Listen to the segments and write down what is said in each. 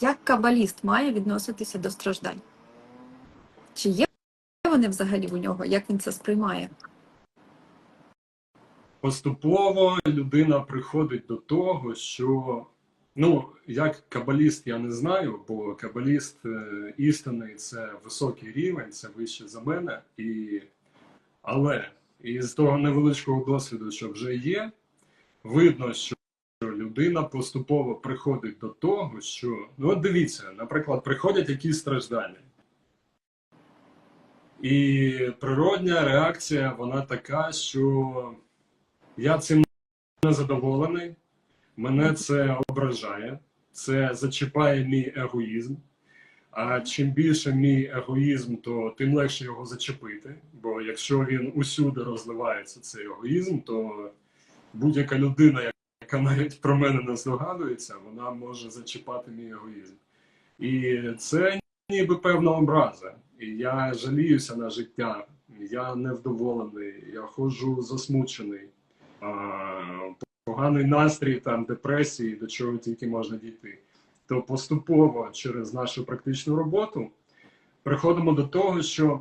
Як кабаліст має відноситися до страждань? Чи є вони взагалі у нього? Як він це сприймає? Поступово людина приходить до того, що ну, як кабаліст я не знаю, бо кабаліст е, істинний це високий рівень, це вище за мене. І... Але із того невеличкого досвіду, що вже є, видно, що людина поступово приходить до того, що ну от дивіться, наприклад, приходять якісь страждання. І природня реакція, вона така, що я цим не задоволений, мене це ображає, це зачіпає мій егоїзм. А чим більше мій егоїзм, то тим легше його зачепити. Бо якщо він усюди розливається, цей егоїзм, то будь-яка людина, яка навіть про мене не здогадується, вона може зачіпати мій егоїзм. І це ніби певна образа. І я жаліюся на життя, я невдоволений, я ходжу засмучений, поганий настрій, там, депресії, до чого тільки можна дійти. То поступово через нашу практичну роботу приходимо до того, що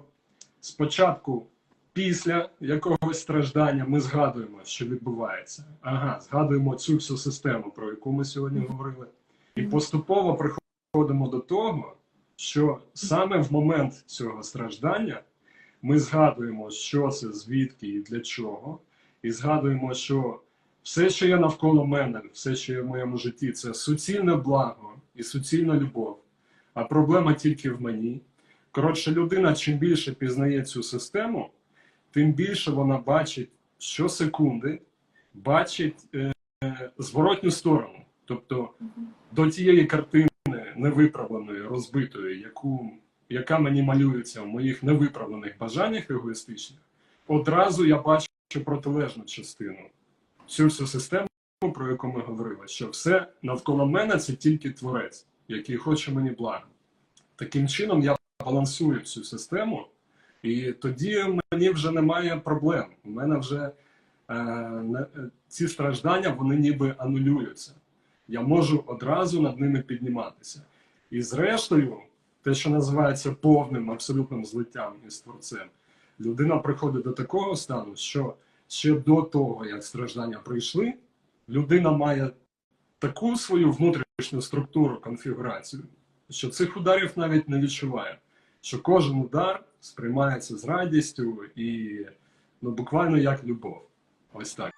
спочатку, після якогось страждання, ми згадуємо, що відбувається. Ага, згадуємо цю всю систему, про яку ми сьогодні говорили, і поступово приходимо до того, що саме в момент цього страждання ми згадуємо, що це, звідки і для чого, і згадуємо, що все, що є навколо мене, все, що є в моєму житті, це суцільне благо і суцільна любов, а проблема тільки в мені. Коротше, людина, чим більше пізнає цю систему, тим більше вона бачить щосекунди, бачить е, зворотню сторону. Тобто до тієї картини невиправленої, розбитої, яку, яка мені малюється в моїх невиправлених бажаннях егоїстичних, одразу я бачу протилежну частину. Цю всю систему, про яку ми говорили, що все навколо мене це тільки творець, який хоче мені блага. Таким чином я балансую цю систему, і тоді мені вже немає проблем. У мене вже е, ці страждання вони ніби анулюються. Я можу одразу над ними підніматися. І зрештою, те, що називається повним абсолютним злиттям із творцем, людина приходить до такого стану, що ще до того, як страждання прийшли, людина має таку свою внутрішню структуру, конфігурацію, що цих ударів навіть не відчуває. Що кожен удар сприймається з радістю і ну, буквально як любов. Ось так.